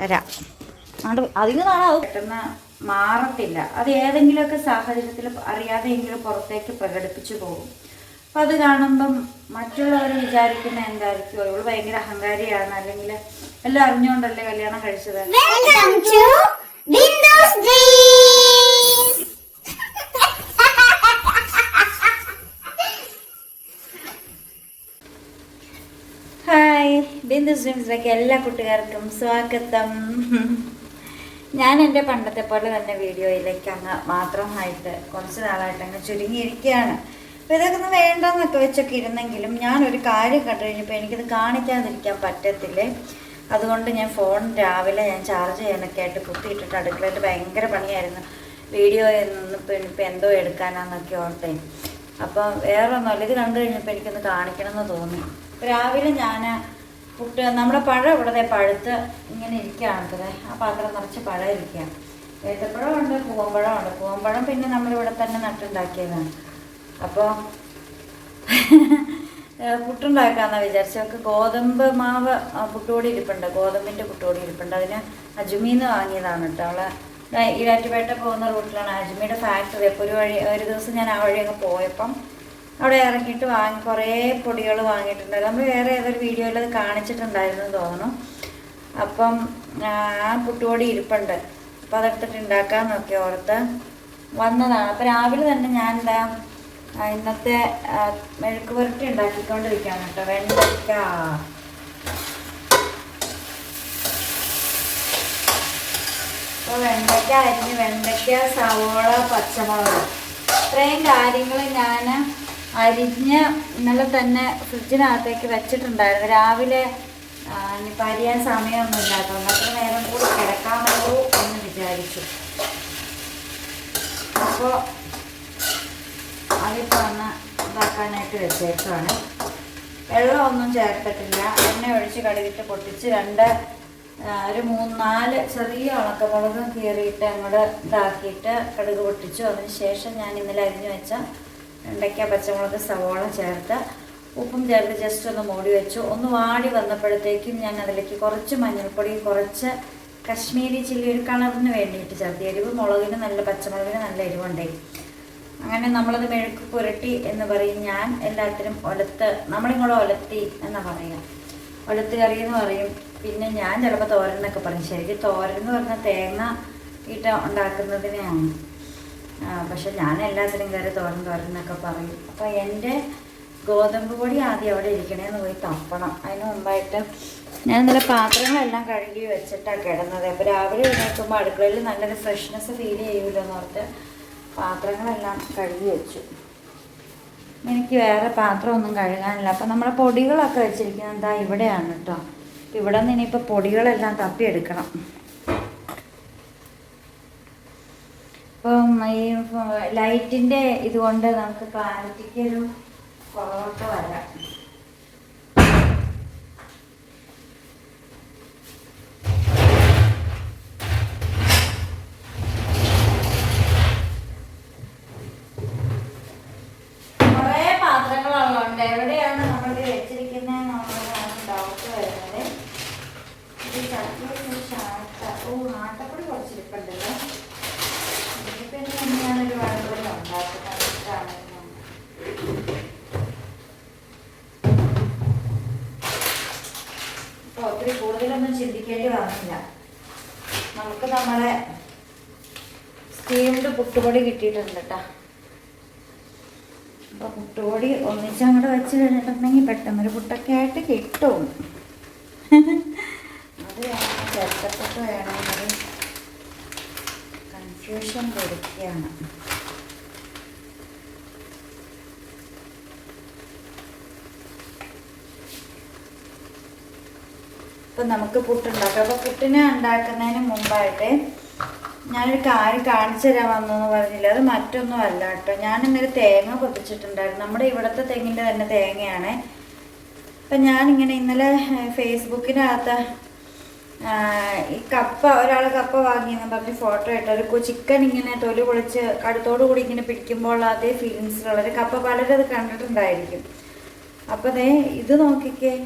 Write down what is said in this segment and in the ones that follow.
തരാം. അത് അതിന് നാളാവും പെട്ടെന്ന് മാറത്തില്ല. അത് ഏതെങ്കിലുമൊക്കെ സാഹചര്യത്തിൽ അറിയാതെയെങ്കിലും പുറത്തേക്ക് പ്രകടിപ്പിച്ചു പോകും. അപ്പം അത് കാണുമ്പം മറ്റുള്ളവർ വിചാരിക്കുന്ന എന്തായിരിക്കും? അവൾ ഭയങ്കര അഹങ്കാരിയാണ്. അല്ലെങ്കിൽ എല്ലാം അറിഞ്ഞുകൊണ്ടല്ലേ കല്യാണം കഴിച്ചത്? ബിന്ദു സ്വിംസിലേക്ക് എല്ലാ കുട്ടികാർക്കും സ്വാഗതം. ഞാൻ എന്റെ പണ്ടത്തെ പോലെ തന്നെ വീഡിയോയിലേക്ക് അങ്ങ് മാത്രമായിട്ട് കുറച്ച് നാളായിട്ട് അങ്ങ് ചുരുങ്ങിയിരിക്കുകയാണ്. അപ്പോൾ ഇതൊക്കെ ഒന്ന് വേണ്ടെന്നൊക്കെ വെച്ചൊക്കെ ഇരുന്നെങ്കിലും ഞാനൊരു കാര്യം കണ്ടു കഴിഞ്ഞപ്പോൾ എനിക്കിത് കാണിക്കാതിരിക്കാൻ പറ്റത്തില്ലേ? അതുകൊണ്ട് ഞാൻ ഫോൺ രാവിലെ ഞാൻ ചാർജ് ചെയ്യാനൊക്കെ ആയിട്ട് കുത്തിയിട്ടിട്ട് അടുക്കളയിൽ ഭയങ്കര പണിയായിരുന്നു. വീഡിയോ ഇപ്പം ഇപ്പം എന്തോ എടുക്കാനാന്നൊക്കെ ഓർത്തേ. അപ്പം വേറെ ഒന്നുമല്ല ഇത് കണ്ടു കഴിഞ്ഞപ്പോൾ എനിക്കൊന്ന് കാണിക്കണമെന്ന് തോന്നി. രാവിലെ ഞാൻ പുട്ട് നമ്മുടെ പഴം ഇവിടെ പഴുത്ത് ഇങ്ങനെ ഇരിക്കുകയാണത്രേ. ആ പാത്രം നിറച്ച് പഴം ഇരിക്കുകയാണ്. ഏത്തപ്പഴം ഉണ്ട് പൂവമ്പഴം ഉണ്ട്. പൂവമ്പഴം പിന്നെ നമ്മളിവിടെ തന്നെ നട്ടുണ്ടാക്കിയതാണ്. അപ്പോൾ പുട്ടുണ്ടാക്കാമെന്നാണ് വിചാരിച്ചത്. അവർക്ക് ഗോതമ്പ് മാവ് പുട്ടുകൂടി ഇരിപ്പുണ്ട്. ഗോതമ്പിന്റെ പുട്ടുപൊടി ഇരിപ്പുണ്ട്. അതിന് അജ്മീന്ന് വാങ്ങിയതാണ് കേട്ടോ. അവളെ ഈരാറ്റുപേട്ട പോകുന്ന റൂട്ടിലാണ്. അജ്മിയുടെ ഫാക്ടറി. അപ്പോൾ ഒരു വഴി ഒരു ദിവസം ഞാൻ ആ വഴി അങ്ങ് പോയപ്പം അവിടെ ഇറക്കിയിട്ട് വാങ്ങി കുറേ പൊടികൾ വാങ്ങിയിട്ടുണ്ടായിരുന്നു. നമ്മൾ വേറെ ഏതൊരു വീഡിയോയിൽ അത് കാണിച്ചിട്ടുണ്ടായിരുന്നു തോന്നുന്നു. അപ്പം ആ പുട്ടുപൊടി ഇരിപ്പുണ്ട്. അപ്പോൾ അതെടുത്തിട്ട് ഉണ്ടാക്കാമെന്നൊക്കെ ഓർത്ത് വന്നതാണ്. അപ്പോൾ രാവിലെ തന്നെ ഞാൻ എന്താ ഇന്നത്തെ മെഴുക്ക് പുരട്ടി ഉണ്ടാക്കിക്കൊണ്ടിരിക്കുകയാണ് കേട്ടോ. വെണ്ടയ്ക്ക. അപ്പോൾ വെണ്ടയ്ക്ക അരിഞ്ഞ് വെണ്ടയ്ക്ക സവോള പച്ചമുളക്. ഇത്രയും കാര്യങ്ങൾ ഞാൻ അരിഞ്ഞ് ഇന്നലെ തന്നെ ഫ്രിഡ്ജിനകത്തേക്ക് വെച്ചിട്ടുണ്ടായിരുന്നു. രാവിലെ ഇനിയിപ്പോൾ അരിയാൻ സമയമൊന്നും ഇല്ലാത്തതുകൊണ്ട് അത്ര നേരം കൂടി കിടക്കാമല്ലോ എന്ന് വിചാരിച്ചു. അപ്പോൾ അതിപ്പോൾ ഒന്ന് ഇതാക്കാനായിട്ട് വെച്ചേക്കാണ് വെള്ളമൊന്നും ചേർത്തിട്ടില്ല. എണ്ണ ഒഴിച്ച് കടുകിട്ട് പൊട്ടിച്ച് രണ്ട് ഒരു മൂന്ന് നാല് ചെറിയ ഉണക്കമുളകും കീറിയിട്ട് അങ്ങോട്ട് ഇതാക്കിയിട്ട് കടുക് പൊട്ടിച്ചു. അതിന് ശേഷം ഞാൻ ഇന്നലെ അരിഞ്ഞു വെച്ച വെണ്ടയ്ക്ക പച്ചമുളക് സവോള ചേർത്ത് ഉപ്പും ചേർത്ത് ജസ്റ്റ് ഒന്ന് മൂടി വെച്ചു. ഒന്ന് വാടി വന്നപ്പോഴത്തേക്കും ഞാൻ അതിലേക്ക് കുറച്ച് മഞ്ഞൾപ്പൊടി കുറച്ച് കശ്മീരി ചില്ലി ഒരു കളറിന് വേണ്ടിയിട്ട് ചേർത്ത്. എരിവ് മുളകിന് നല്ല പച്ചമുളകിന് നല്ല എരിവുണ്ടേ. അങ്ങനെ നമ്മളത് മെഴുക്ക് പുരട്ടി എന്ന് പറയും. ഞാൻ എല്ലാത്തിനും ഒലത്ത് നമ്മളിങ്ങോട്ട് ഒലത്തി എന്നാ പറയുക ഒലത്ത് കറി എന്ന് പറയും. പിന്നെ ഞാൻ ചിലപ്പോൾ തോരൻ എന്നൊക്കെ പറയും. ശരിക്കും തോരൻ എന്ന് പറഞ്ഞാൽ തേങ്ങ ഇട്ട് ഉണ്ടാക്കുന്നതിനെയാണ്. പക്ഷെ ഞാൻ എല്ലാത്തിനും കയറി തോരൻ തോരൻ എന്നൊക്കെ പറയും. അപ്പോൾ എന്റെ ഗോതമ്പ് പൊടി ആദ്യം അവിടെ ഇരിക്കണേന്ന് പോയി തപ്പണം. അതിന് മുമ്പായിട്ട് ഞാൻ നല്ല പാത്രങ്ങളെല്ലാം കഴുകി വെച്ചിട്ടാണ് കിടന്നത്. അപ്പോൾ രാവിലെ എഴുന്നേൽക്കുമ്പോൾ അടുക്കളയിൽ നല്ലൊരു ഫ്രഷ്നെസ് ഫീൽ ചെയ്യുമല്ലോ എന്ന് പാത്രങ്ങളെല്ലാം കഴുകി വെച്ചു. എനിക്ക് വേറെ പാത്രമൊന്നും കഴുകാനില്ല. അപ്പം നമ്മുടെ പൊടികളൊക്കെ വെച്ചിരിക്കുന്നത് ഇവിടെയാണ് കേട്ടോ ഇവിടെ നിന്ന് ഇനിയിപ്പോൾ പൊടികളെല്ലാം തപ്പിയെടുക്കണം. ഇപ്പം ഈ ലൈറ്റിന്റെ ഇതുകൊണ്ട് നമുക്ക് ക്ലാരിറ്റിക്ക് ഒരു കുറവൊക്കെ വരാം. എവിടെയാണ് നമ്മളിത് വെച്ചിരിക്കുന്നത് എന്നുള്ളതാണ് ഡൗട്ട് വരുന്നത് ഇത് ചട്ടി ഒരു ഷാട്ട ഓ ആട്ടപ്പൊടി കുറച്ചിരിപ്പുണ്ടല്ലോ ഇതിപ്പോൾ ഇനി എങ്ങനെയാണൊരു വഴമ്പൊലി ഉണ്ടാക്കുന്നത് ഇഷ്ടമാണെന്ന് ഇപ്പോൾ ഒത്തിരി കൂടുതലൊന്നും ചിന്തിക്കേണ്ടി വന്നില്ല നമുക്ക് നമ്മളെ സ്റ്റീംഡ് പുട്ടുപൊടി കിട്ടിയിട്ടുണ്ട് കേട്ടോ അപ്പോൾ പുട്ടുപൊടി ഒന്നിച്ചങ്ങോട്ട് വെച്ച് കഴിഞ്ഞിട്ടുണ്ടെങ്കിൽ പെട്ടെന്നൊരു പുട്ടൊക്കെ ആയിട്ട് കിട്ടും. അത് വേണം വേണമെങ്കിൽ കൺഫ്യൂഷൻ കൊടുക്കുകയാണ്. ഇപ്പം നമുക്ക് പുട്ടുണ്ടാക്കാം. അപ്പോൾ പുട്ടിനെ ഉണ്ടാക്കുന്നതിന് മുമ്പായിട്ട് ഞാനൊരു കാര്യം കാണിച്ചു തരാൻ വന്നു എന്ന് പറഞ്ഞില്ല? അത് മറ്റൊന്നും അല്ല കേട്ടോ. ഞാൻ ഇന്നലെ തേങ്ങ പൊതിച്ചിട്ടുണ്ടായിരുന്നു നമ്മുടെ ഇവിടുത്തെ തെങ്ങിന്റെ തന്നെ തേങ്ങയാണ്. അപ്പം ഞാനിങ്ങനെ ഇന്നലെ ഫേസ്ബുക്കിനകത്ത് ഈ കപ്പ ഒരാൾ കപ്പ വാങ്ങിയെന്ന് പറഞ്ഞ് ഫോട്ടോ ഇട്ട്. ഒരു ചിക്കൻ ഇങ്ങനെ തൊലി പൊളിച്ച് കടുത്തോടു കൂടി ഇങ്ങനെ പിടിക്കുമ്പോൾ അതേ ഫീലിങ്സിലുള്ളൊരു കപ്പ പലരും അത് കണ്ടിട്ടുണ്ടായിരിക്കും. അപ്പോൾ ദേ ഇത് നോക്കിക്കേ.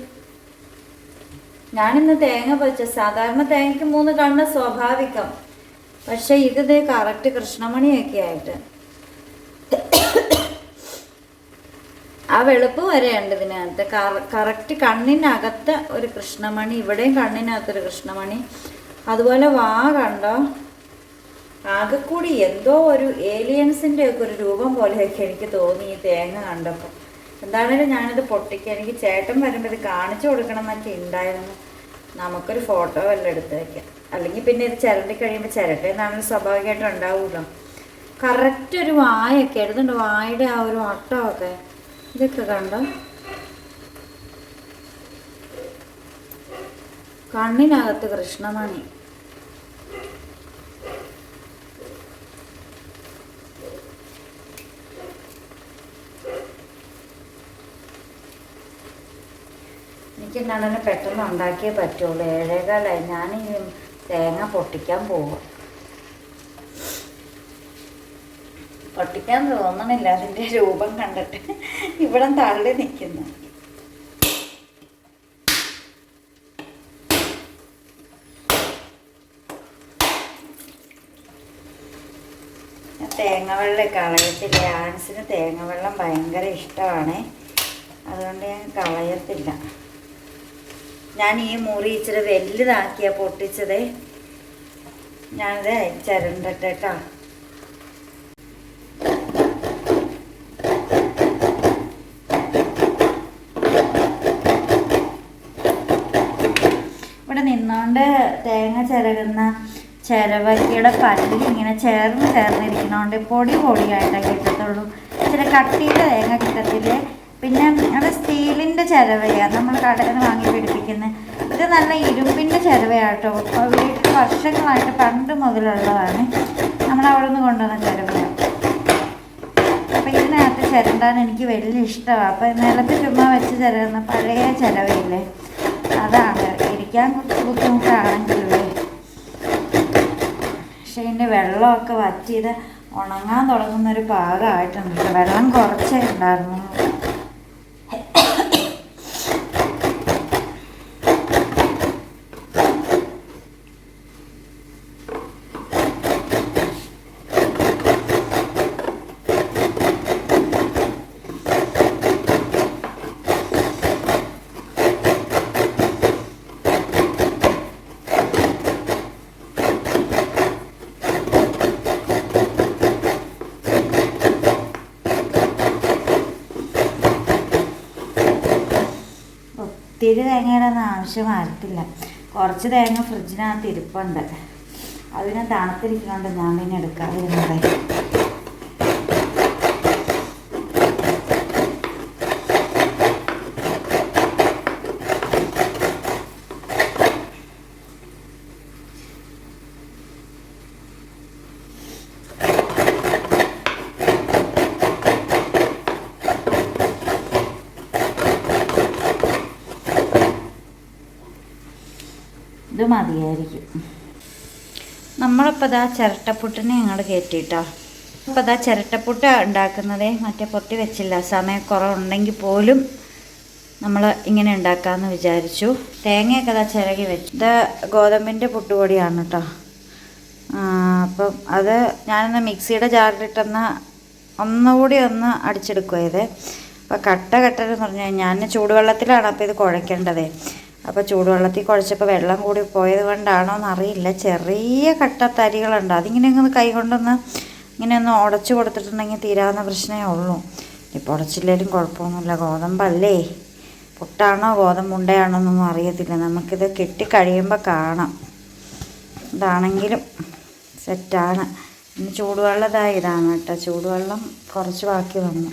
ഞാനിന്ന് തേങ്ങ പൊരിച്ച സാധാരണ തേങ്ങയ്ക്ക് മൂന്ന് കണ്ണ് സ്വാഭാവികം. പക്ഷെ ഇത് കറക്റ്റ് കൃഷ്ണമണിയൊക്കെ ആയിട്ട്. ആ വെളുപ്പ് വരെയുണ്ട് ഇതിനകത്ത്. കറക്റ്റ് കണ്ണിനകത്ത് ഒരു കൃഷ്ണമണി ഇവിടെയും കണ്ണിനകത്തൊരു കൃഷ്ണമണി. അതുപോലെ വാ കണ്ടോ? ആകെ കൂടി എന്തോ ഒരു ഏലിയൻസിന്റെ ഒക്കെ ഒരു രൂപം പോലെയൊക്കെ എനിക്ക് തോന്നി ഈ തേങ്ങ കണ്ടപ്പോൾ. എന്താണേലും ഞാനിത് പൊട്ടിക്കുക എനിക്ക് ചേട്ടൻ വരുമ്പോൾ ഇത് കാണിച്ചു കൊടുക്കണം എന്നൊക്കെ ഉണ്ടായിരുന്നു നമുക്കൊരു ഫോട്ടോ വല്ലതും എടുത്ത് വയ്ക്കാം അല്ലെങ്കിൽ പിന്നെ ഇത് ചിരണ്ടി കഴിയുമ്പോൾ ചിരട്ടയെന്നാണെങ്കിൽ സ്വാഭാവികമായിട്ടും ഉണ്ടാവുമല്ലോ കറക്റ്റ് ഒരു വായൊക്കെ എടുത്തുണ്ട് വായുടെ ആ ഒരു വട്ടമൊക്കെ. ഇതൊക്കെ കണ്ടോ? കണ്ണിനകത്ത് കൃഷ്ണമണി. എനിക്ക് പെട്ടെന്ന് ഉണ്ടാക്കിയേ പറ്റുള്ളൂ. ഏഴേകാലായി. ഞാൻ ഈ തേങ്ങ പൊട്ടിക്കാൻ പോവാം. പൊട്ടിക്കാൻ തോന്നണില്ല. അതിന്റെ രൂപം കണ്ടിട്ട്. ഇവിടെ തള്ളി നിൽക്കുന്നു തേങ്ങ വെള്ളം കളയത്തില്ല. ആൻസിന് തേങ്ങ വെള്ളം ഭയങ്കര ഇഷ്ടമാണ്. അതുകൊണ്ട് ഞാൻ കളയത്തില്ല. ഞാൻ ഈ മുറി ഇച്ചിരി വലുതാക്കിയാ പൊട്ടിച്ചത്. ഞാനത് ചിരണ്ടട്ടേട്ടാ ഇവിടെ നിന്നോണ്ട് തേങ്ങ ചിരകുന്ന ചിരവക്കിയുടെ പല്ലിൽ ഇങ്ങനെ ചേർന്ന് ചേർന്നിരിക്കണോണ്ട് പൊടി പൊടിയായിട്ടേ കിട്ടത്തുള്ളൂ. ഇച്ചിരി കട്ടിയുടെ തേങ്ങ കിട്ടത്തില്ലേ? പിന്നെ അത് സ്റ്റീലിന്റെ ചിരവയാണ് നമ്മൾ കടയിൽ നിന്ന് വാങ്ങി പിടിപ്പിക്കുന്നത് ഇത് നല്ല ഇരുമ്പിന്റെ ചിരവയാട്ടോ. വീട്ടിൽ വർഷങ്ങളായിട്ട് പണ്ട് മുതലുള്ളതാണ്. നമ്മൾ അവിടെ നിന്ന് കൊണ്ടുവന്ന ചിരവയാണ് അപ്പോൾ ഇതിനകത്ത് ചിരണ്ടാൻ എനിക്ക് വലിയ ഇഷ്ടമാണ് അപ്പോൾ നിലത്ത് ചുമ്മാ വെച്ച് ചിരകുന്ന പഴയ ചിരവയില്ലേ? അതാണ്. ഇരിക്കാൻ ബുദ്ധിമുട്ടാണെങ്കിലേ പക്ഷേ ഇതിന്റെ വെള്ളമൊക്കെ വറ്റിയത് ഉണങ്ങാൻ തുടങ്ങുന്നൊരു പാകമായിട്ടുണ്ട്. വെള്ളം കുറച്ചേ ഉണ്ടായിരുന്നു ഒത്തിരി തേങ്ങയുടെ ഒന്നും ആവശ്യം വരത്തില്ല കുറച്ച് തേങ്ങ ഫ്രിഡ്ജിനകത്ത് ഇരിപ്പുണ്ട്. അതിനെ തണുത്തിരിക്കുന്നുണ്ട് ഞാൻ പിന്നെ എടുക്കാതിരുന്നത്. മതിയായിരിക്കും. നമ്മളിപ്പോൾ ഇതാ ചിരട്ടപ്പുട്ടിനെ ഞങ്ങൾ കയറ്റിയിട്ടോ അപ്പോൾ ഇതാ ചിരട്ടപ്പുട്ട ഉണ്ടാക്കുന്നതേ മറ്റേ പൊട്ടി വെച്ചില്ല. സമയക്കുറവുണ്ടെങ്കിൽ പോലും നമ്മൾ ഇങ്ങനെ ഉണ്ടാക്കാമെന്ന് വിചാരിച്ചു. തേങ്ങയൊക്കെ ഇതാ ചിരകി വെച്ചു. ഇത് ഗോതമ്പിന്റെ പുട്ടുപൊടിയാണ് കേട്ടോ അപ്പം അത് ഞാനൊന്ന് മിക്സിയുടെ ജാറിലിട്ടൊന്ന് ഒന്നുകൂടി ഒന്ന് അടിച്ചെടുക്കുമായത് അപ്പോൾ കട്ട കട്ടെന്ന് പറഞ്ഞു കഴിഞ്ഞാൽ ഞാൻ ചൂടുവെള്ളത്തിലാണ് അപ്പോൾ ഇത് കുഴക്കേണ്ടത്. അപ്പോൾ ചൂടുവെള്ളത്തിൽ കുഴച്ചപ്പോൾ വെള്ളം കൂടി പോയത് കൊണ്ടാണോ എന്നറിയില്ല. ചെറിയ കട്ട തരികളുണ്ട് അതിങ്ങനെ ഒന്ന് കൈ കൊണ്ടൊന്ന് ഇങ്ങനെ ഒന്ന് ഉടച്ചു കൊടുത്തിട്ടുണ്ടെങ്കിൽ തീരാവുന്ന പ്രശ്നമേ ഉള്ളൂ. ഇപ്പോൾ ഉടച്ചില്ലേലും കുഴപ്പമൊന്നുമില്ല. ഗോതമ്പല്ലേ പുട്ടാണോ ഗോതമ്പുണ്ടയാണോ എന്നൊന്നും അറിയത്തില്ല. നമുക്കിത് കെട്ടി കഴിയുമ്പോൾ കാണാം. ഇതാണെങ്കിലും സെറ്റാണ് ഇനി ചൂടുവെള്ളം ഇതാ ഇതാണ് കേട്ടോ. ചൂടുവെള്ളം കുറച്ച് ബാക്കി വന്നു.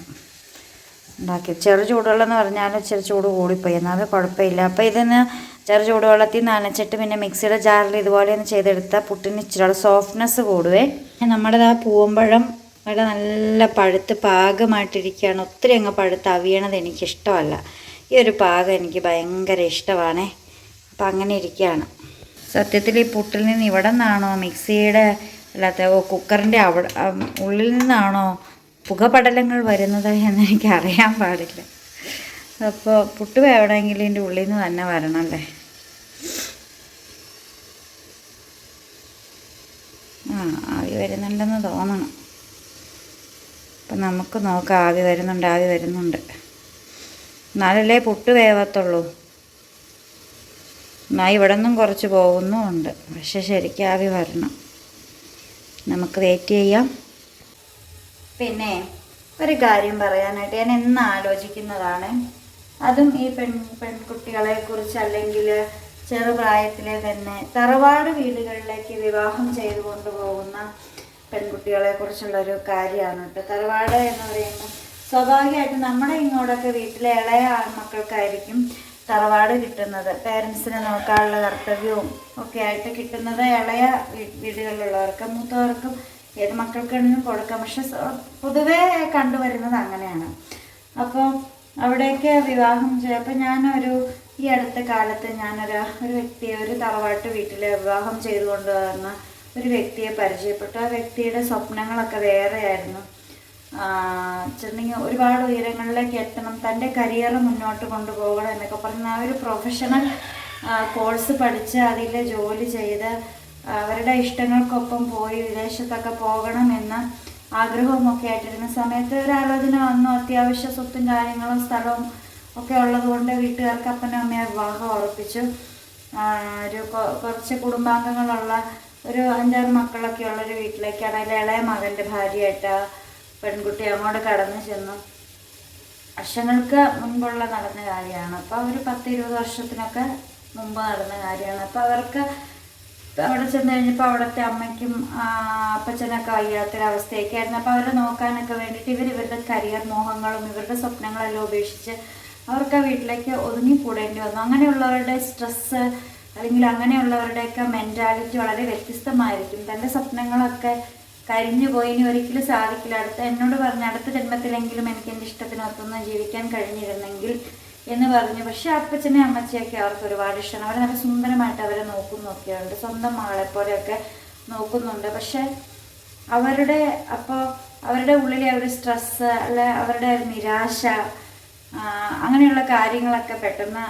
ഉണ്ടാക്കി. ചെറു ചൂടുവെള്ളം എന്ന് പറഞ്ഞാൽ ഇച്ചിരി ചൂട് കൂടിപ്പോയി. എന്നാലും കുഴപ്പമില്ല. അപ്പോൾ ഇതിന് ചെറു ചൂടുവെള്ളത്തിൽ നനച്ചിട്ട് പിന്നെ മിക്സിയുടെ ജാറിൽ ഇതുപോലെ ഒന്ന് ചെയ്തെടുത്താൽ പുട്ടിന് ഇച്ചിരി സോഫ്റ്റ്നെസ് കൂടുവേ. നമ്മുടെ ആ പൂവമ്പഴം ഇവിടെ നല്ല പഴുത്ത് പാകമായിട്ടിരിക്കുകയാണ്. ഒത്തിരി അങ്ങ് പഴുത്ത് അവിയണത് എനിക്കിഷ്ടമല്ല. ഈ ഒരു പാകം എനിക്ക് ഭയങ്കര ഇഷ്ടമാണേ. അപ്പം അങ്ങനെ ഇരിക്കുകയാണ്. സത്യത്തിൽ ഈ പുട്ടിൽ നിന്ന് ഇവിടെ നിന്നാണോ മിക്സിയുടെ അല്ലാത്ത കുക്കറിന്റെ അവിടെ ഉള്ളിൽ നിന്നാണോ പുകപടലങ്ങൾ വരുന്നത് എന്ന് എനിക്ക് അറിയാൻ പാടില്ല. അപ്പോൾ പുട്ട് വേവണമെങ്കിൽ എന്റെ ഉള്ളിൽ നിന്ന് തന്നെ വരണമല്ലേ ആ ആവി വരുന്നുണ്ടെന്ന് തോന്നണം. അപ്പം നമുക്ക് നോക്കാം ആവി വരുന്നുണ്ട് ആവി വരുന്നുണ്ട്. എന്നാലല്ലേ പുട്ട് വേവത്തുള്ളൂ. എന്നാൽ ഇവിടെ നിന്നും കുറച്ച് പോകുന്നുമുണ്ട്. പക്ഷെ ശരിക്കും ആവി വരണം. നമുക്ക് വെയിറ്റ് ചെയ്യാം. പിന്നെ ഒരു കാര്യം പറയാനായിട്ട് ഞാൻ എന്ന് ആലോചിക്കുന്നതാണ്. അതും ഈ പെൺ പെൺകുട്ടികളെ കുറിച്ച് അല്ലെങ്കിൽ ചെറുപ്രായത്തിലെ തന്നെ തറവാട് വീടുകളിലേക്ക് വിവാഹം ചെയ്തു കൊണ്ടുപോകുന്ന പെൺകുട്ടികളെ കുറിച്ചുള്ള ഒരു കാര്യമാണ് കേട്ടോ. തറവാട് എന്ന് പറയുമ്പോൾ സ്വാഭാവികമായിട്ട് നമ്മുടെ ഇങ്ങോട്ടൊക്കെ വീട്ടിലെ ഇളയ ആൺമക്കൾക്കായിരിക്കും തറവാട് കിട്ടുന്നത്. പേരൻസിനെ നോക്കാനുള്ള കർത്തവ്യവും ഒക്കെ ആയിട്ട് കിട്ടുന്നത് ഇളയ വീടുകളിലുള്ളവർക്ക് മൂത്തവർക്കും ഏത് മക്കൾക്കാണെങ്കിലും കൊടുക്കാം. പക്ഷെ പൊതുവേ കണ്ടുവരുന്നത് അങ്ങനെയാണ്. അപ്പോൾ അവിടെയൊക്കെ വിവാഹം ചെയ്യപ്പോൾ ഞാനൊരു ഈ അടുത്ത കാലത്ത് ഞാനൊരു ഒരു വ്യക്തിയെ ഒരു തറവാട്ട് വീട്ടിൽ വിവാഹം ചെയ്തു കൊണ്ടുവന്ന ഒരു വ്യക്തിയെ പരിചയപ്പെട്ടു. ആ വ്യക്തിയുടെ സ്വപ്നങ്ങളൊക്കെ വേറെയായിരുന്നു. ചെന്നെങ്കിൽ ഒരുപാട് ഉയരങ്ങളിലേക്ക് എത്തണം തന്റെ കരിയർ മുന്നോട്ട് കൊണ്ടുപോകണം എന്നൊക്കെ പറഞ്ഞ് ആ ഒരു പ്രൊഫഷണൽ കോഴ്സ് പഠിച്ച് അതിൽ ജോലി ചെയ്ത് അവരുടെ ഇഷ്ടങ്ങൾക്കൊപ്പം പോയി വിദേശത്തൊക്കെ പോകണം എന്ന ആഗ്രഹമൊക്കെ ആയിട്ടിരുന്ന സമയത്ത് ഒരു ആലോചന വന്നു. അത്യാവശ്യ സ്വത്തും കാര്യങ്ങളും സ്ഥലവും ഒക്കെ ഉള്ളതുകൊണ്ട് വീട്ടുകാർക്ക് അപ്പനും അമ്മയെ വിവാഹം ഉറപ്പിച്ചു. ഒരു കുറച്ച് കുടുംബാംഗങ്ങളുള്ള ഒരു അഞ്ചാറ് മക്കളൊക്കെ ഉള്ള ഒരു വീട്ടിലേക്കാണ് അതിലെ ഇളയ മകന്റെ ഭാര്യയായിട്ട് പെൺകുട്ടി അങ്ങോട്ട് കടന്നു ചെന്നു. വർഷങ്ങൾക്ക് മുൻപുള്ള നടന്ന കാര്യമാണ്. അപ്പോൾ ഒരു പത്ത് ഇരുപത് വർഷത്തിനൊക്കെ മുമ്പ് നടന്ന കാര്യമാണ്. അപ്പോൾ അവർക്ക് അവിടെ ചെന്ന് കഴിഞ്ഞപ്പോൾ അവിടുത്തെ അമ്മയ്ക്കും അപ്പച്ചനൊക്കെ വയ്യാത്തൊരവസ്ഥയൊക്കെയായിരുന്നു അപ്പോൾ അവരെ നോക്കാനൊക്കെ വേണ്ടിയിട്ട് ഇവർ ഇവരുടെ കരിയർ മോഹങ്ങളും ഇവരുടെ സ്വപ്നങ്ങളെല്ലാം ഉപേക്ഷിച്ച് അവർക്ക് വീട്ടിലേക്ക് ഒതുങ്ങിക്കൂടേണ്ടി വന്നു. അങ്ങനെയുള്ളവരുടെ സ്ട്രെസ്സ് അല്ലെങ്കിൽ അങ്ങനെയുള്ളവരുടെയൊക്കെ മെന്റാലിറ്റി വളരെ വ്യത്യസ്തമായിരിക്കും. തന്റെ സ്വപ്നങ്ങളൊക്കെ കരിഞ്ഞു പോയി ഇനി ഒരിക്കലും സാധിക്കില്ല. അടുത്ത എന്നോട് പറഞ്ഞ അടുത്ത ജന്മത്തിലെങ്കിലും എനിക്ക് എന്റെ ഇഷ്ടത്തിനൊത്തൊന്നും ജീവിക്കാൻ കഴിഞ്ഞിരുന്നെങ്കിൽ എന്ന് പറഞ്ഞു. പക്ഷെ അപ്പച്ചനെ അമ്മച്ചിയൊക്കെ അവർക്ക് ഒരുപാട് ഇഷ്ടമാണ്. അവരെ നല്ല സുന്ദരമായിട്ട് അവരെ നോക്കുന്നൊക്കെയുണ്ട്. സ്വന്തം മകളെപ്പോലെയൊക്കെ നോക്കുന്നുണ്ട്. പക്ഷെ അവരുടെ അപ്പോൾ അവരുടെ ഉള്ളിലെ ഒരു സ്ട്രെസ്സ് അല്ലെ അവരുടെ ഒരു നിരാശ അങ്ങനെയുള്ള കാര്യങ്ങളൊക്കെ പെട്ടെന്ന്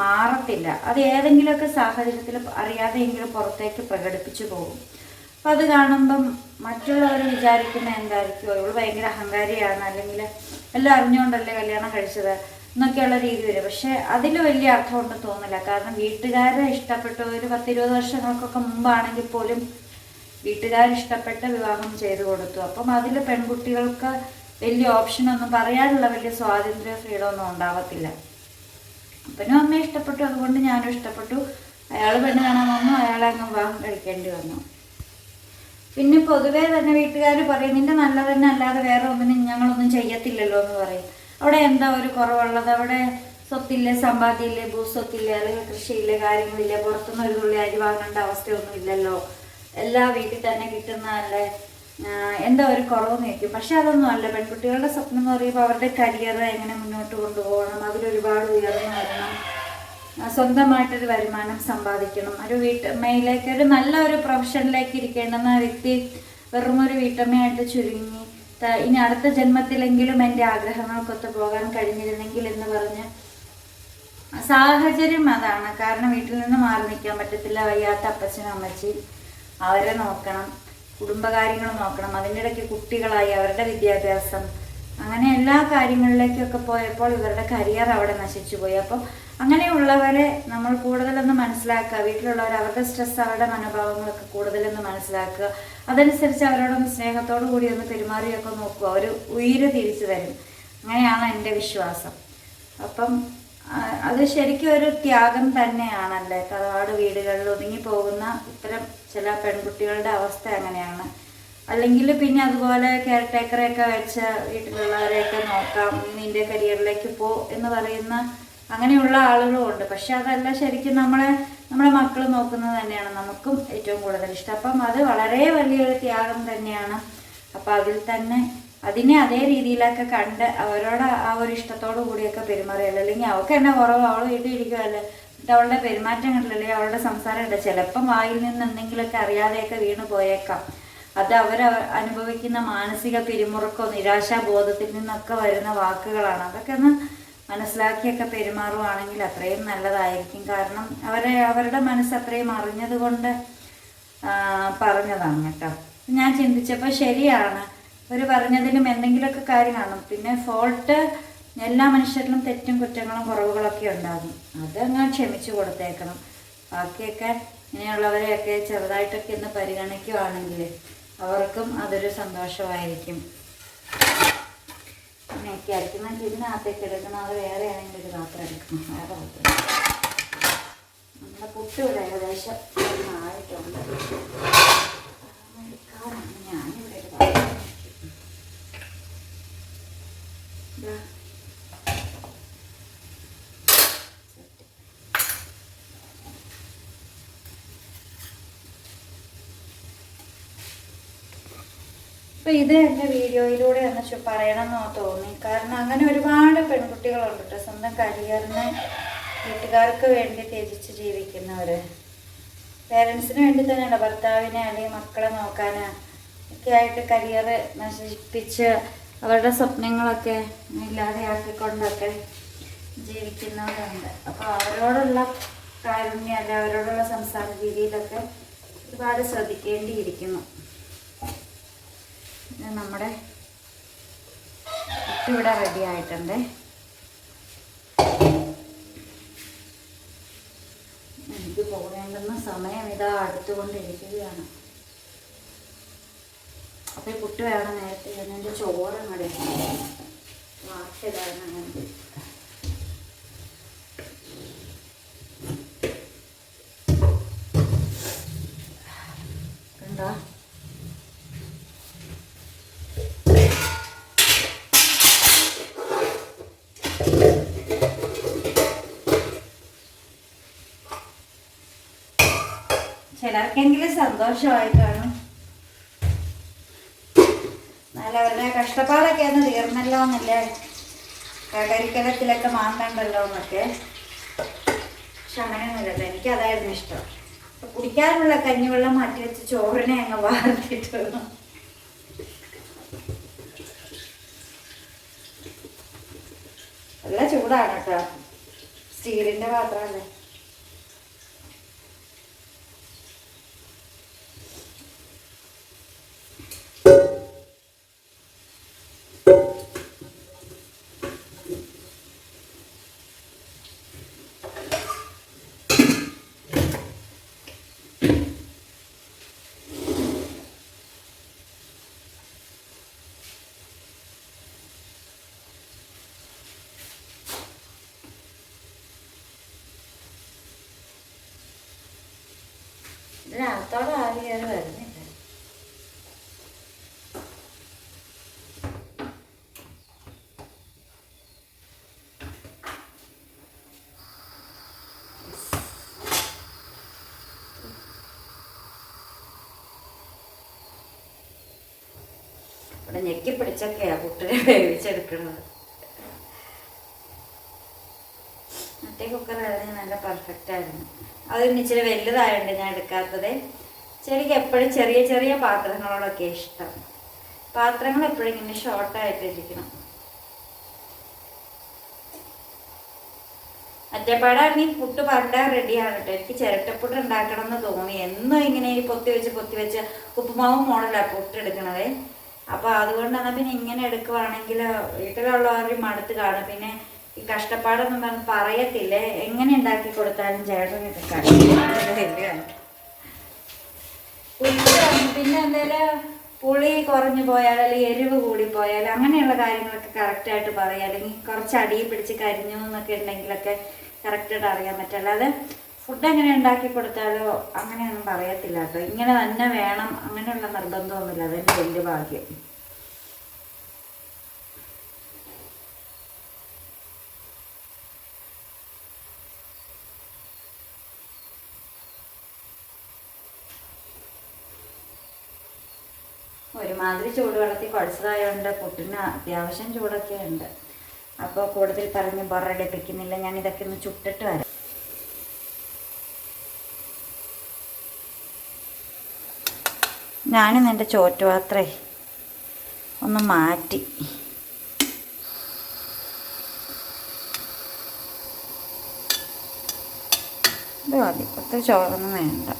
മാറത്തില്ല. അത് ഏതെങ്കിലുമൊക്കെ സാഹചര്യത്തിൽ അറിയാതെയെങ്കിലും പുറത്തേക്ക് പ്രകടിപ്പിച്ചു പോകും. അപ്പം അത് കാണുമ്പം മറ്റുള്ളവർ വിചാരിക്കുന്ന എന്തായിരിക്കും? ഇവൾ ഭയങ്കര അഹങ്കാരിയാണ്. അല്ലെങ്കിൽ എല്ലാം അറിഞ്ഞുകൊണ്ടല്ലേ കല്യാണം കഴിച്ചത്? എന്നൊക്കെയുള്ള രീതി വരും. പക്ഷെ അതിൽ വലിയ അർത്ഥമുണ്ട് തോന്നില്ല കാരണം വീട്ടുകാരെ ഇഷ്ടപ്പെട്ട ഒരു പത്തിരുപത് വർഷങ്ങൾക്കൊക്കെ മുമ്പാണെങ്കിൽ പോലും വീട്ടുകാർ ഇഷ്ടപ്പെട്ട വിവാഹം ചെയ്തു കൊടുത്തു. അപ്പം അതിൽ പെൺകുട്ടികൾക്ക് വലിയ ഓപ്ഷനൊന്നും പറയാനുള്ള വലിയ സ്വാതന്ത്ര്യ ഫ്രീഡം ഒന്നും ഉണ്ടാവത്തില്ല. അപ്പനും അമ്മയും ഇഷ്ടപ്പെട്ടു. അതുകൊണ്ട് ഞാനും ഇഷ്ടപ്പെട്ടു. അയാൾ പെണ്ണ് കാണാൻ വന്നു. അയാളെ അങ്ങ് വിവാഹം കഴിക്കേണ്ടി വന്നു. പിന്നെ പൊതുവേ തന്നെ വീട്ടുകാർ പറയും നിന്റെ നല്ലതന്നെ അല്ലാതെ വേറെ ഒന്നിനും ഞങ്ങളൊന്നും ചെയ്യത്തില്ലല്ലോ എന്ന് പറയും. അവിടെ എന്താ ഒരു കുറവുള്ളത്? അവിടെ സ്വത്തില്ല സമ്പാദ്യമില്ല ഭൂസ്വത്തില്ല അല്ലെങ്കിൽ കൃഷിയില്ല കാര്യങ്ങളില്ല പുറത്തുനിന്ന് ഒരു തുള്ളി അരി വാങ്ങേണ്ട അവസ്ഥയൊന്നും ഇല്ലല്ലോ. എല്ലാ വീട്ടിൽ തന്നെ കിട്ടുന്നതല്ലേ ആഹ് എന്താ ഒരു കുറവെന്ന് ചോദിക്കും. പക്ഷെ അതൊന്നും അല്ല. പെൺകുട്ടികളുടെ സ്വപ്നം എന്ന് പറയുമ്പോൾ അവരുടെ കരിയർ എങ്ങനെ മുന്നോട്ട് കൊണ്ടുപോകണം? അതിലൊരുപാട് ഉയർന്നു വരണം. സ്വന്തമായിട്ടൊരു വരുമാനം സമ്പാദിക്കണം. ഒരു വീട്ടമ്മയിലേക്ക് ഒരു നല്ല ഒരു പ്രൊഫഷനിലേക്ക് ഇരിക്കേണ്ടെന്ന വ്യക്തി വെറും ഒരു വീട്ടമ്മയായിട്ട് ചുരുങ്ങി ഇനി അടുത്ത ജന്മത്തിലെങ്കിലും എന്റെ ആഗ്രഹങ്ങൾക്കൊത്ത് പോകാൻ കഴിഞ്ഞിരുന്നെങ്കിൽ എന്ന് പറഞ്ഞ് സാഹചര്യം അതാണ്. കാരണം വീട്ടിൽ നിന്ന് മാറി നിൽക്കാൻ പറ്റത്തില്ല. വയ്യാത്ത അപ്പച്ചനും അമ്മച്ചി അവരെ നോക്കണം. കുടുംബകാര്യങ്ങൾ നോക്കണം. അതിന്റെ കുട്ടികളായി അവരുടെ വിദ്യാഭ്യാസം അങ്ങനെ എല്ലാ കാര്യങ്ങളിലേക്കൊക്കെ പോയപ്പോൾ ഇവരുടെ കരിയർ അവിടെ നശിച്ചു പോയി. അപ്പോൾ അങ്ങനെയുള്ളവരെ നമ്മൾ കൂടുതലൊന്ന് മനസ്സിലാക്കുക. വീട്ടിലുള്ളവർ അവരുടെ സ്ട്രെസ് അവരുടെ മനോഭാവങ്ങളൊക്കെ കൂടുതലൊന്ന് മനസ്സിലാക്കുക. അതനുസരിച്ച് അവരോടൊന്ന് സ്നേഹത്തോടു കൂടി ഒന്ന് പെരുമാറിയൊക്കെ നോക്കുക ഒരു ഉയിര് തിരിച്ചു തരും. അങ്ങനെയാണ് എന്റെ വിശ്വാസം. അപ്പം അത് ശരിക്കും ഒരു ത്യാഗം തന്നെയാണല്ലേ? തറവാട് വീടുകളിൽ ഒതുങ്ങി പോകുന്ന ഇത്തരം ചില പെൺകുട്ടികളുടെ അവസ്ഥ അങ്ങനെയാണ്. അല്ലെങ്കിൽ പിന്നെ അതുപോലെ കെയർ ടേക്കറെയൊക്കെ വെച്ച് വീട്ടിലുള്ളവരെയൊക്കെ നോക്കാം നിന്റെ കരിയറിലേക്ക് പോ എന്ന് പറയുന്ന അങ്ങനെയുള്ള ആളുകളും ഉണ്ട്. പക്ഷെ അതല്ല ശരിക്കും നമ്മളെ നമ്മളെ മക്കൾ നോക്കുന്നത് തന്നെയാണ്. നമുക്കും ഏറ്റവും കൂടുതൽ ഇഷ്ടം. അപ്പം അത് വളരെ വലിയൊരു ത്യാഗം തന്നെയാണ്. അപ്പം അതിൽ തന്നെ അതിനെ അതേ രീതിയിലൊക്കെ കണ്ട് അവരോട് ആ ഒരു ഇഷ്ടത്തോടു കൂടിയൊക്കെ പെരുമാറിയല്ലോ അല്ലെങ്കിൽ അവൾക്ക് എന്നെ കുറവ്. അവൾ വീട്ടിലിരിക്കുമല്ലോ അവളുടെ പെരുമാറ്റം കണ്ടില്ലേ അവളുടെ സംസാരം ഉണ്ട് ചിലപ്പം വായിൽ നിന്ന് എന്തെങ്കിലുമൊക്കെ അറിയാതെയൊക്കെ വീണു പോയേക്കാം. അത് അവർ അനുഭവിക്കുന്ന മാനസിക പിരിമുറുക്കോ നിരാശാബോധത്തിൽ നിന്നൊക്കെ വരുന്ന വാക്കുകളാണ്. അതൊക്കെ ഒന്ന് മനസ്സിലാക്കിയൊക്കെ പെരുമാറുവാണെങ്കിൽ അത്രയും നല്ലതായിരിക്കും. കാരണം അവരെ അവരുടെ മനസ്സ് അത്രയും അറിഞ്ഞത് കൊണ്ട് പറഞ്ഞതാണ് കേട്ടോ. ഞാൻ ചിന്തിച്ചപ്പോൾ ശരിയാണ്. ഒരു പറഞ്ഞതിലും എന്തെങ്കിലുമൊക്കെ കാര്യം കാണും. പിന്നെ ഫോൾട്ട് എല്ലാ മനുഷ്യരിലും തെറ്റും കുറ്റങ്ങളും കുറവുകളൊക്കെ ഉണ്ടാകും. അതങ്ങ് ക്ഷമിച്ചു കൊടുത്തേക്കണം. ബാക്കിയൊക്കെ ഇങ്ങനെയുള്ളവരെയൊക്കെ ചെറുതായിട്ടൊക്കെ ഒന്ന് പരിഗണിക്കുവാണെങ്കിൽ അവർക്കും അതൊരു സന്തോഷമായിരിക്കും. അങ്ങനെയൊക്കെ ഞാൻ ഇതിനകത്തേക്ക് അത് വേറെ ആണെങ്കിൽ ഒരു പാത്രം എടുക്കണം വേറെ പാത്രം. നമ്മുടെ പുട്ട് ഇവിടെ ഏകദേശം ആയിട്ടുണ്ട്. ഞാനിവിടെ ഒരു പാത്രം അപ്പൊ ഇത് എന്റെ വീഡിയോയിലൂടെ ഒന്ന് പറയണമെന്നോ തോന്നി. കാരണം അങ്ങനെ ഒരുപാട് പെൺകുട്ടികളുണ്ട് കേട്ടോ സ്വന്തം കരിയറിന് വീട്ടുകാർക്ക് വേണ്ടി ത്യജിച്ച് ജീവിക്കുന്നവർ പേരൻസിന് വേണ്ടി തന്നെയാണ് ഭർത്താവിനെ അല്ലെങ്കിൽ മക്കളെ നോക്കാൻ ഒക്കെ ആയിട്ട് കരിയർ നശിപ്പിച്ച് അവരുടെ സ്വപ്നങ്ങളൊക്കെ ഇല്ലാതെയാക്കിക്കൊണ്ടൊക്കെ ജീവിക്കുന്നവരുണ്ട്. അപ്പോൾ അവരോടുള്ള കാരുണ്യം അല്ല അവരോടുള്ള സംസാര രീതിയിലൊക്കെ ഒരുപാട് ശ്രദ്ധിക്കേണ്ടിയിരിക്കുന്നു. നമ്മുടെ ഇവിടെ റെഡി ആയിട്ടുണ്ട്. എനിക്ക് പോകേണ്ടുന്ന സമയം ഇതാ അടുത്തുകൊണ്ടിരിക്കുകയാണ്. അപ്പൊ ഈ പുട്ട് വേണം നേരത്തെ ഞാൻ ചോറ് അങ്ങോട്ട് വാക്കിയതാണ് കണ്ടോ? ചിലർക്കെങ്കിലും സന്തോഷമായി കാണും എന്നാലും അവരുടെ കഷ്ടപ്പാടൊക്കെ ഒന്ന് തീർന്നല്ലോ എന്നല്ലേ കകരിക്കലത്തിലൊക്കെ മാന്തണ്ടല്ലോ എന്നൊക്കെ പക്ഷെ അങ്ങനെയൊന്നുമില്ലല്ലോ എനിക്ക് അതായിരുന്നു ഇഷ്ടം കുടിക്കാനുള്ള കഞ്ഞിവെള്ളം മാറ്റി വെച്ച് ചോറിനെ അങ്ങ് വാർത്തിട്ട്. നല്ല ചൂടാണ് കേട്ടോ. സ്റ്റീലിന്റെ പാത്രമല്ലേ ഇതിനകത്തോടെ ആവി കയറി വരുന്നില്ല. ഇവിടെ ഞെക്കി പിടിച്ചൊക്കെയാ കുട്ടിനെ വേവിച്ചെടുക്കുന്നത് മറ്റേ കുക്കറായിരുന്നു നല്ല പെർഫെക്റ്റ് ആയിരുന്നു. അത് ഇച്ചിരി വലുതായതുകൊണ്ട് ഞാൻ എടുക്കാത്തത്. ചെറിയ എപ്പോഴും ചെറിയ ചെറിയ പാത്രങ്ങളോടൊക്കെ ഇഷ്ടം. പാത്രങ്ങൾ എപ്പോഴും ഇങ്ങനെ ഷോർട്ടായിട്ടിരിക്കണം അറ്റപ്പാടാണെങ്കിൽ പുട്ട് പണ്ട റെഡിയാണ് കേട്ടോ എനിക്ക് ചിരട്ടപ്പുട്ട് ഉണ്ടാക്കണം എന്ന് തോന്നി. എന്നും ഇങ്ങനെ ഈ പൊത്തി വെച്ച് പൊത്തി വെച്ച് ഉപ്പുമാവ് മോഡലാണ് പുട്ട് എടുക്കണത്. അപ്പൊ അതുകൊണ്ടാണ് പിന്നെ ഇങ്ങനെ എടുക്കുവാണെങ്കിൽ വീട്ടിലുള്ളവരും മടുത്ത് കാണും. പിന്നെ കഷ്ടപ്പാടൊന്നും പറഞ്ഞ് പറയത്തില്ല? എങ്ങനെ ഉണ്ടാക്കി കൊടുത്താലും ചേട്ടൻ ഇത് കഷ്ടപ്പാടില്ല പിന്നെ എന്തേലും പുളി കുറഞ്ഞു പോയാൽ അല്ലെങ്കിൽ എരിവ് കൂടി പോയാൽ അങ്ങനെയുള്ള കാര്യങ്ങളൊക്കെ കറക്റ്റായിട്ട് പറയാം. അല്ലെങ്കിൽ കുറച്ച് അടിയിൽ പിടിച്ച് കരിഞ്ഞു എന്നൊക്കെ ഉണ്ടെങ്കിലൊക്കെ കറക്റ്റായിട്ട് അറിയാൻ പറ്റില്ല അല്ലാതെ ഫുഡ് എങ്ങനെ ഉണ്ടാക്കി കൊടുത്താലോ അങ്ങനെയൊന്നും പറയത്തില്ല കേട്ടോ. ഇങ്ങനെ തന്നെ വേണം. അങ്ങനെയുള്ള നിർബന്ധമൊന്നുമില്ല. അതെന്റെ വലിയ ഭാഗ്യം. ഒരുമാതിരി ചൂട് ചൂടുവെള്ളത്തിൽ കുഴച്ചതായതുകൊണ്ട് പുട്ടിന് അത്യാവശ്യം ചൂടൊക്കെ ഉണ്ട്. അപ്പോൾ കൂടുതൽ പറഞ്ഞ് ബൊറടിപ്പിക്കുന്നില്ല. ഞാൻ ഇതൊക്കെ ഒന്ന് ചുട്ടിട്ട് വരാം. ഞാനും എന്റെ ചോറ്റുപാത്രേ ഒന്ന് മാറ്റി. ഇത് മതി. ഒത്തിരി ചോറൊന്നും വേണ്ട.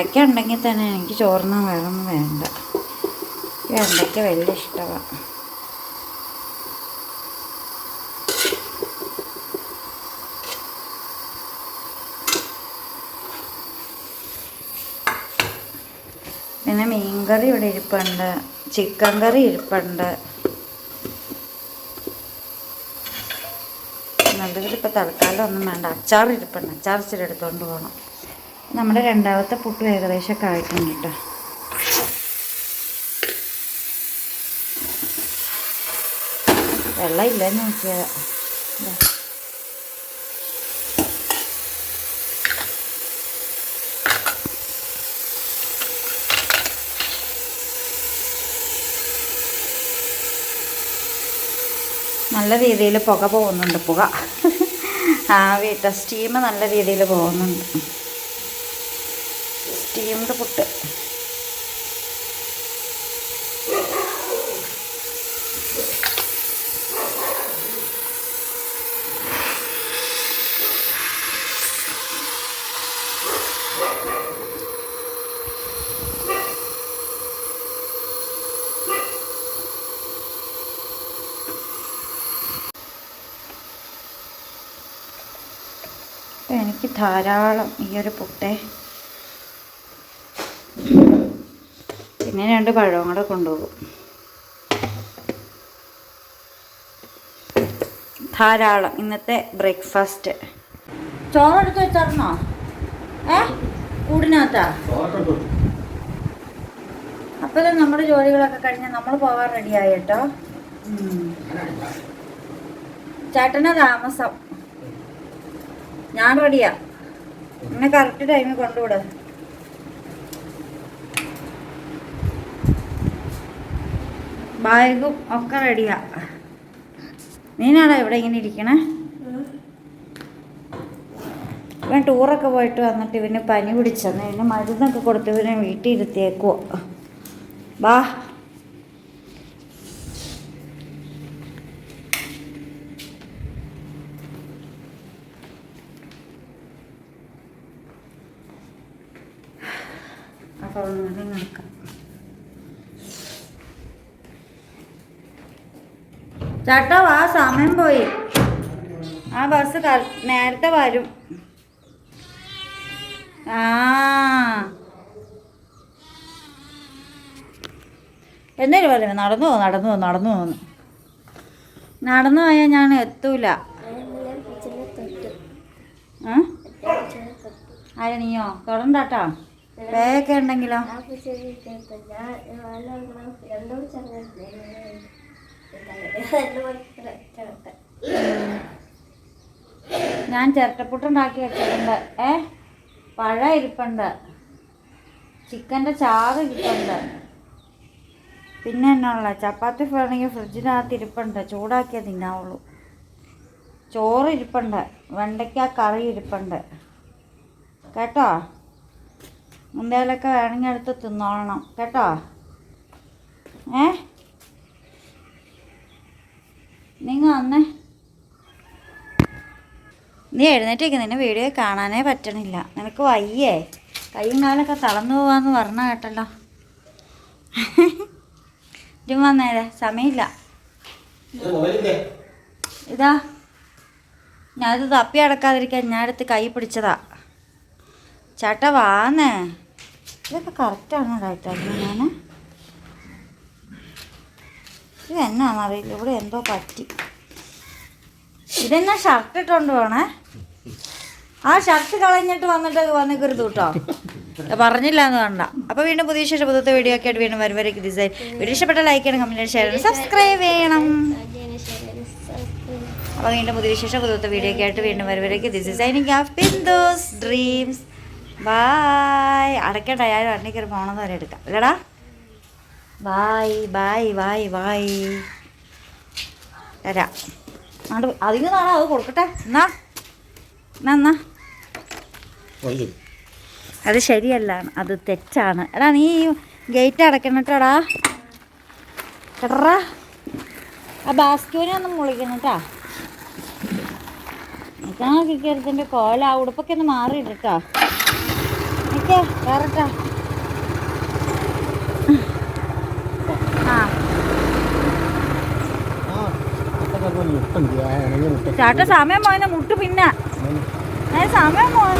വെണ്ടയ്ക്ക ഉണ്ടെങ്കിൽ തന്നെ എനിക്ക് ചോറിന് വേറൊന്നും വേണ്ട. വെണ്ടയ്ക്ക വലിയ ഇഷ്ടമാണ് പിന്നെ മീൻകറി ഇവിടെ ഇരിപ്പുണ്ട്. ചിക്കൻ കറി ഇരിപ്പുണ്ട്. നല്ലതിൽ ഇപ്പോൾ തൽക്കാലം ഒന്നും വേണ്ട. അച്ചാർ ഇരിപ്പുണ്ട്. അച്ചാർ ഇച്ചിരി എടുത്തുകൊണ്ട് പോകണം നമ്മുടെ രണ്ടാമത്തെ പുട്ടും ഏകദേശം കായ്ക്കും കേട്ടോ. വെള്ളം ഇല്ലെന്ന് നോക്കിയതാ നല്ല രീതിയിൽ പുക പോകുന്നുണ്ട് പുക. ആ വീട്ട സ്റ്റീം നല്ല രീതിയിൽ പോകുന്നുണ്ട്. സ്റ്റീംഡ് പുട്ട്. എനിക്ക് ധാരാളം ഈ ഒരു പുട്ടേ പിന്നെ രണ്ട് പഴവും കൂടെ കൊണ്ടുപോകും. ധാരാളം ഇന്നത്തെ ബ്രേക്ക്ഫാസ്റ്റ് ചോറെടുത്ത് വെച്ചായിരുന്നോ? ഏ? കൂടിനകത്താ? അപ്പോൾ നമ്മുടെ ജോലികളൊക്കെ കഴിഞ്ഞ് നമ്മൾ പോകാൻ റെഡിയായി കേട്ടോ. ചേട്ടന് താമസം. ഞാൻ റെഡിയാ എന്നെ കറക്റ്റ് ടൈമിൽ കൊണ്ടുവിട. ബാഗും ഒക്കെ റെഡിയാ. നീനാടാ ഇവിടെ ഇങ്ങനെ ഇരിക്കണേ? ഇവൻ ടൂറൊക്കെ പോയിട്ട് വന്നിട്ട് ഇവന് പനി പിടിച്ചെന്ന് ഇവന് മരുന്നൊക്കെ കൊടുത്ത് ഇവനെ വീട്ടിൽ ഇരുത്തിയേക്കുവോ. വാ അപ്പോൾ ഒന്നുകൂടി നടക്കാം ചേട്ടാ വാ സമയം പോയി. ആ ബസ് നേരത്തെ വരും. ആ. എന്നേലും പറഞ്ഞു നടന്നു പോകും നടന്നു പോകും നടന്നു പോകുന്നു നടന്നു പോയാൽ ഞാൻ എത്തൂല. ആര നീയോ? തുടണ്ടാട്ടോ വേഗൊക്കെ ഉണ്ടെങ്കിലോ? ഞാൻ ചിരട്ടപ്പുട്ടുണ്ടാക്കി വെച്ചിട്ടുണ്ട്. ഏ? പഴ ഇരിപ്പുണ്ട്. ചിക്കന്റെ ചാറ് ഇരിപ്പുണ്ട്. പിന്നെ എന്നുള്ള ചപ്പാത്തി വേണമെങ്കിൽ ഫ്രിഡ്ജിനകത്ത് ഇരിപ്പുണ്ട്. ചൂടാക്കിയേ തിന്നാവുള്ളൂ. ചോറ് ഇരിപ്പുണ്ട്. വെണ്ടയ്ക്ക കറി ഇരിപ്പുണ്ട്. കേട്ടോ? എന്തേലൊക്കെ വേണമെങ്കിൽ എടുത്ത് തിന്നോളണം. കേട്ടോ? ഏ? നിങ്ങൾ വന്നേ. നീ എഴുന്നേറ്റേക്ക് നിന്നെ വീഡിയോ കാണാനേ പറ്റണില്ല. നിനക്ക് വയ്യേ. കൈയും കാലൊക്കെ തളർന്നു പോവാന്ന് പറഞ്ഞ കേട്ടല്ലോ. ഇതും. വന്നേരെ സമയമില്ല. ഇതാ ഞാനത് തപ്പി അടക്കാതിരിക്കാൻ ഞാൻ എടുത്ത് കൈ പിടിച്ചതാ. ചേട്ടാ വാന്നേ. ഇതൊക്കെ കറക്റ്റാണ് ഞാൻ ഇത് എന്നാണെന്നറിയില്ല. ഇവിടെ എന്തോ പറ്റി. ഇതെന്നാ ഷർട്ട് ഇട്ടോണ്ട് പോണേ? ആ ഷർട്ട് കളഞ്ഞിട്ട് വന്നിട്ട് വന്നിക്കരുത് കേട്ടോ. പറഞ്ഞില്ല എന്ന് കണ്ട. അപ്പോൾ വീണ്ടും പുതിയ ശേഷം പുതിയ വീഡിയോ ഒക്കെ ആയിട്ട് വീണ്ടും വരുവരേക്ക് ഡിസൈൻ വീഡിയോ ഇഷ്ടപ്പെട്ട ലൈക്ക് ചെയ്യണം കമന്റ് ഷെയർ ചെയ്യണം സബ്സ്ക്രൈബ് ചെയ്യണം. അപ്പോൾ വീണ്ടും പുതിയ ശേഷം പുതുത്ത വീഡിയോ ഒക്കെ ആയിട്ട് വീണ്ടും വരുവരേക്ക് designing of Bindo's dreams bye അടയ്ക്കട്ടെ ആരും അണ്ണിക്കൊരു പോകണമെന്ന് വരെ എടുക്കാം. അല്ലടാ ബായ് ബായ് ബായ് ബായ് തരാം. അത് അതിന് നാളെ അത് കൊടുക്കട്ടെ. എന്നാ? എന്നാ എന്നാ? അത് ശരിയല്ല. അത് തെറ്റാണ്. എടാ നീ ഗേറ്റ് അടക്കണട്ടോടാ. എടാ. ആ ബാസ്ക്യൂനെ ഒന്ന് മുളിക്കണം കേട്ടാ നിൽക്കാൻ കോല. ഉടുപ്പൊക്കെ ഒന്ന് മാറിയിട്ടാ നിൽക്ക ഓക്കെ കയറട്ടെ ആ ചാട്ട സമയം മോനെ മുട്ട് പിന്നെ. സമയം പോയി